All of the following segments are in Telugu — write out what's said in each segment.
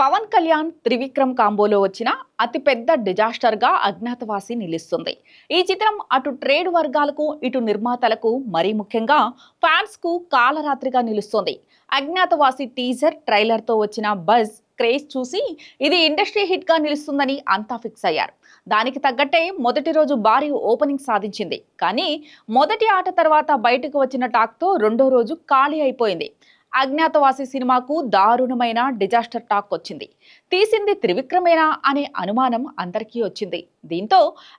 పవన్ కళ్యాణ్ త్రివిక్రమ్ కాంబోలో వచ్చిన అతిపెద్ద డిజాస్టర్గా అజ్ఞాతవాసి నిలుస్తుంది. ఈ చిత్రం అటు ట్రేడ్ వర్గాలకు ఇటు నిర్మాతలకు మరీ ముఖ్యంగా ఫ్యాన్స్కు కాలరాత్రిగా నిలుస్తుంది. అజ్ఞాతవాసి టీజర్ ట్రైలర్తో వచ్చిన బజ్ క్రేజ్ చూసి ఇది ఇండస్ట్రీ హిట్గా నిలుస్తుందని అంతా ఫిక్స్ అయ్యారు. దానికి తగ్గట్టే మొదటి రోజు భారీ ఓపెనింగ్ సాధించింది. కానీ మొదటి ఆట తర్వాత బయటకు వచ్చిన టాక్తో రెండో రోజు ఖాళీ అయిపోయింది. అజ్ఞాతవాసి సినిమాకు దారుణమైన డిజాస్టర్ టాక్ వచ్చింది. తీసింది త్రివిక్రమేనా అనే అనుమానం అందరికీ వచ్చింది. దీంతో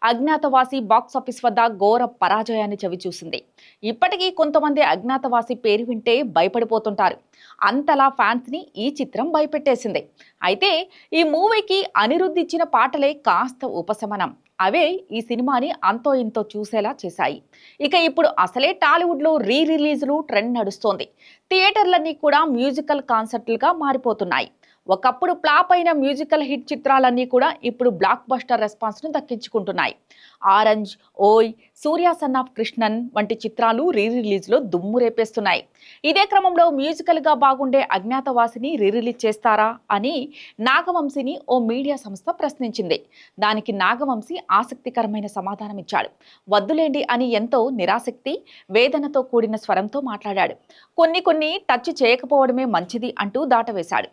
అజ్ఞాతవాసి బాక్స్ ఆఫీస్ వద్ద ఘోర పరాజయాన్ని చవిచూసింది. ఇప్పటికీ కొంతమంది అజ్ఞాతవాసి పేరు వింటే భయపడిపోతుంటారు. అంతలా ఫ్యాన్స్ని ఈ చిత్రం భయపెట్టేసింది. అయితే ఈ మూవీకి అనిరుద్ధి ఇచ్చిన పాటలే కాస్త ఉపశమనం. అవే ఈ సినిమాని అంతో ఇంతో చూసేలా చేశాయి. ఇక ఇప్పుడు అసలే టాలీవుడ్లో రీ రిలీజ్లు ట్రెండ్ నడుస్తోంది. థియేటర్లన్నీ కూడా మ్యూజికల్ కాన్సర్ట్లుగా మారిపోతున్నాయి. ఒకప్పుడు ఫ్లాప్ అయిన మ్యూజికల్ హిట్ చిత్రాలన్నీ కూడా ఇప్పుడు బ్లాక్ బస్టర్ రెస్పాన్స్ను దక్కించుకుంటున్నాయి. Orange Oy Surya son of Krishnan వంటి చిత్రాలు రీ రిలీజ్లో దుమ్ము రేపేస్తున్నాయి. ఇదే క్రమంలో మ్యూజికల్గా బాగుండే అజ్ఞాతవాసిని రీ రిలీజ్ చేస్తారా అని నాగవంశిని ఓ మీడియా సంస్థ ప్రశ్నించింది. దానికి నాగవంశి ఆసక్తికరమైన సమాధానం ఇచ్చాడు. వద్దులేండి అని ఎంతో నిరాసక్తి వేదనతో కూడిన స్వరంతో మాట్లాడాడు. కొన్ని కొన్ని టచ్ చేయకపోవడమే మంచిది అంటూ దాటవేశాడు.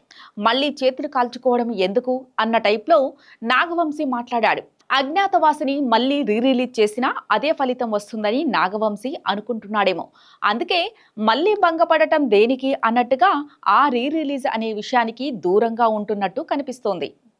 మళ్ళీ చేతులు కాల్చుకోవడం ఎందుకు అన్న టైప్లో నాగవంశి మాట్లాడాడు. అజ్ఞాతవాసిని మళ్ళీ రీ రిలీజ్ చేసినా అదే ఫలితం వస్తుందని నాగవంశి అనుకుంటున్నాడేమో. అందుకే మళ్ళీ భంగపడటం దేనికి అన్నట్టుగా ఆ రీ రిలీజ్ అనే విషయానికి దూరంగా ఉంటున్నట్టు కనిపిస్తోంది.